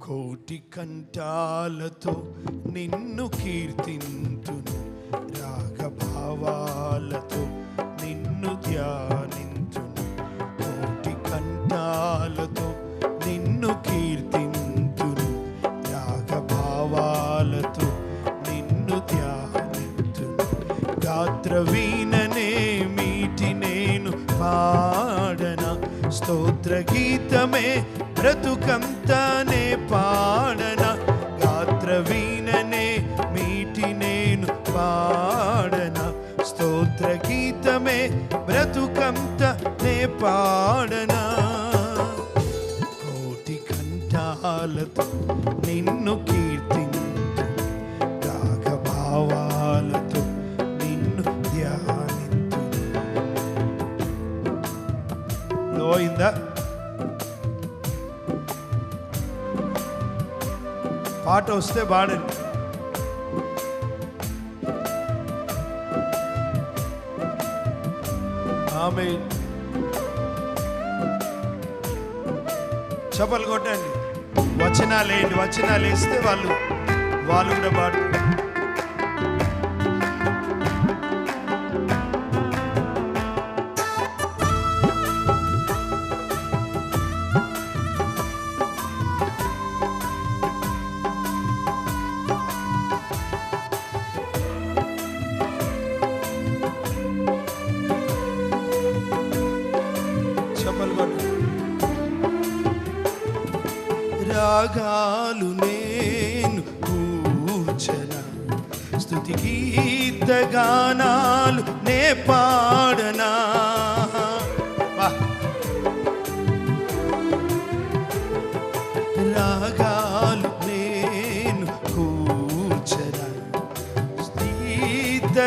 కోటి కంఠాలతో నిన్ను కీర్తింతును. రాగభావాలతో నిన్ను ధ్యానింతును. కోటి కంఠాలతో నిన్ను కీర్తింతును. రాగభావాలతో నిన్ను ధ్యానింతును. గాత్ర స్తోత్ర గీతమే బ్రతుకంతానే పాడన గాత్ర వీణనే మీటి నేను పాడన స్తోత్ర గీతమే బ్రతుకంతనే పాడన కోటి కంఠాలతో నిన్ను కీర్తింతు లోయిందా పాట వస్తే పాడండి. ఆమె చపలు కొట్టండి. వచనాలు వేయండి వచనాలు వేస్తే వాళ్ళు వాళ్ళు కూడా పాడు. రాగాలు నేను కూర్చన. స్థుతి గీత గానాలు నే పాడనా. రాగాలు నేను కూర్చన. గీత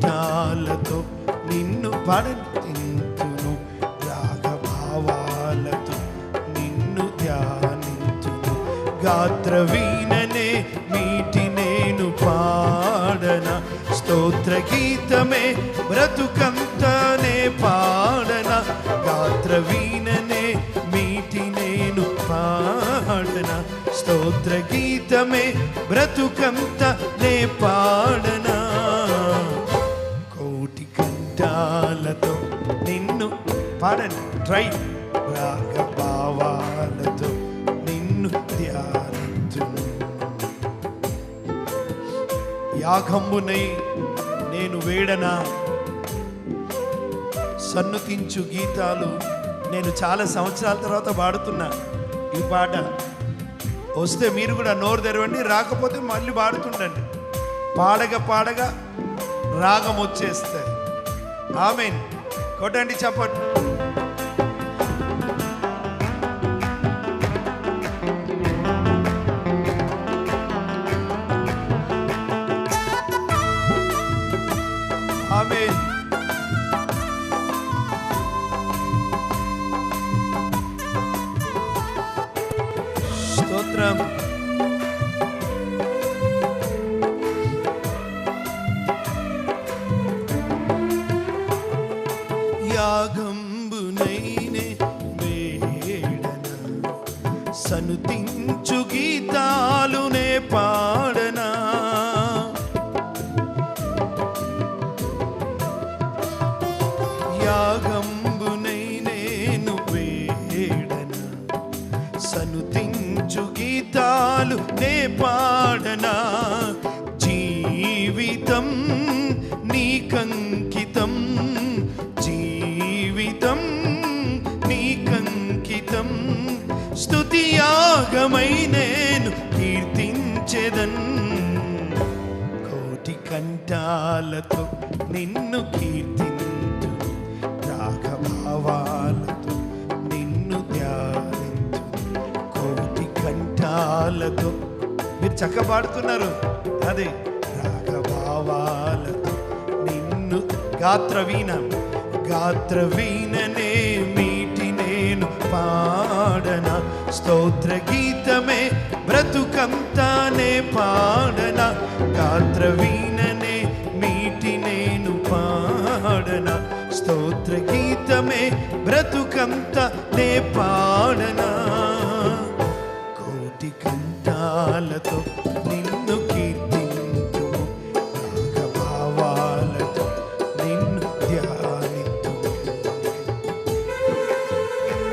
యజ్ఞాలతో నిన్ను పడింతును రాగభావాలతో నిన్ను ధ్యానించును. గాత్ర వీణనే మీటి నేను పాడన స్తోత్ర గీతమే బ్రతుకంతనే పాడన. గాత్ర వీణనే మీటి నేను పాడన స్తోత్ర గీతమే బ్రతుకంతనే ట్రై రాగభావాలతో నిన్ను ధ్యానించును. యాగంబునై నేను వేడనా సన్నుతించు గీతాలు నేను చాలా సంవత్సరాల తర్వాత పాడుతున్నా. ఈ పాట వస్తే మీరు కూడా నోరు తెరవండి రాకపోతే మళ్ళీ పాడుతుండండి. పాడగా పాడగా రాగం వచ్చేస్తే ఆమెన్. కొట్టండి చెప్పండి యాగమై నేను కీర్తించెదన్. కోటి కంఠాలతో నిన్ను కీర్తించు రాగభావాలతో నిన్ను ధ్యానించు. కోటి కంఠాలతో మీరు చక్క పాడుతున్నారు. అదే రాగభావాలతో నిన్ను గాత్రవీణ గాత్రవీణనే మీటి నేను పా స్తోత్ర గీతమే బ్రతుకంతానే పాడన గాత్ర వీణనే మీటి నేను పాడన స్తోత్ర గీతమే బ్రతుకంతా నే పాడన కోటి కంఠాలతో నిన్ను కీర్తింతుము రాగభావాలతో నిన్ను ధ్యానితుము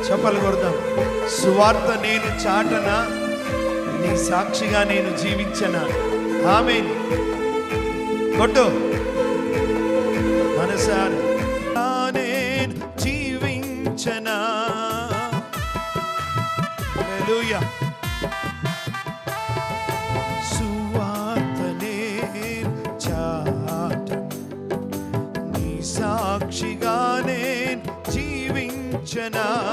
చెప్పలు కొడదాం సువార్త నేను చాటన? నీ సాక్షిగా నేను జీవించనా? ఆమె కొట్టు. మనసారి నేను జీవించనా? హల్లెలూయా. సువార్తనే చాట నీ సాక్షిగానే జీవించనా?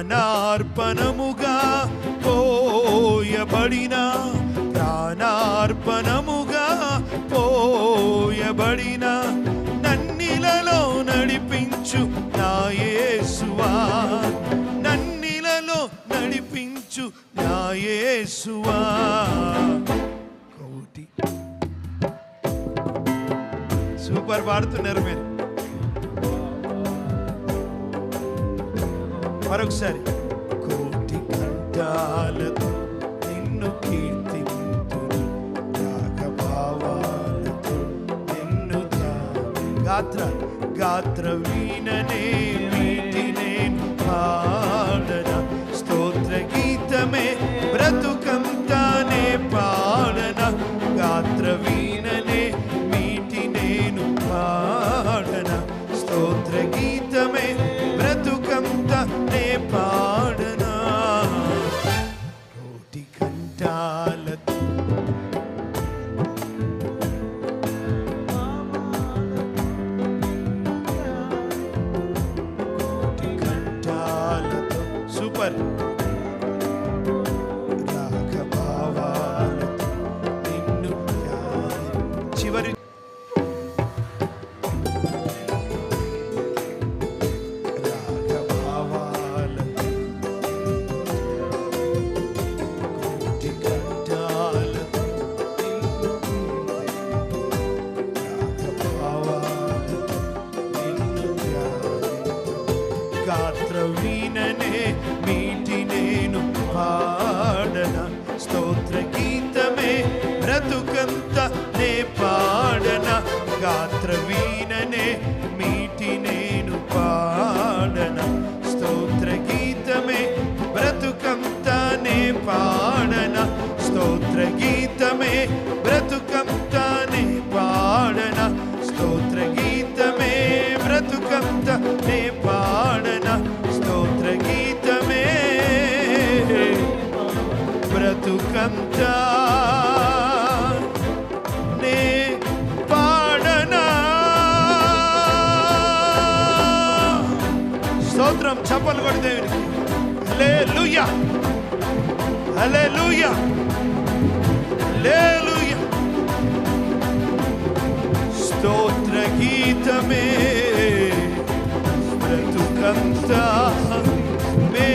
ప్రాణార్పణముగా పోయబడిన ప్రాణార్పణముగా పోయబడిన నన్నిలలో నడిపించు నాయేసువా నన్నిలలో నడిపించు నాయేసువా కోటి. సూపర్ పాడుతున్నారు మీరు. మరొకసారి. కోటి కంఠాలతో నిన్ను కీర్తి రాగభావాలతో నిన్ను గాత్ర గాత్ర వీణనే మీటి నేను గాత్ర వీణనే మీటి నేను పాడన. స్తోత్ర గీతమే బ్రతుకంతానే పాడన. స్తోత్ర గీతమే బ్రతుకంతానే పాడన. స్తోత్ర గీతమే బ్రతుకంత స్తోత్రం చప్పలు కొడు దేవునికి హలే లూయా హలే లూయా స్తోత్ర గీతమే బ్రతుకంతా మే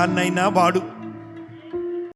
దాన్నైనా వాడు.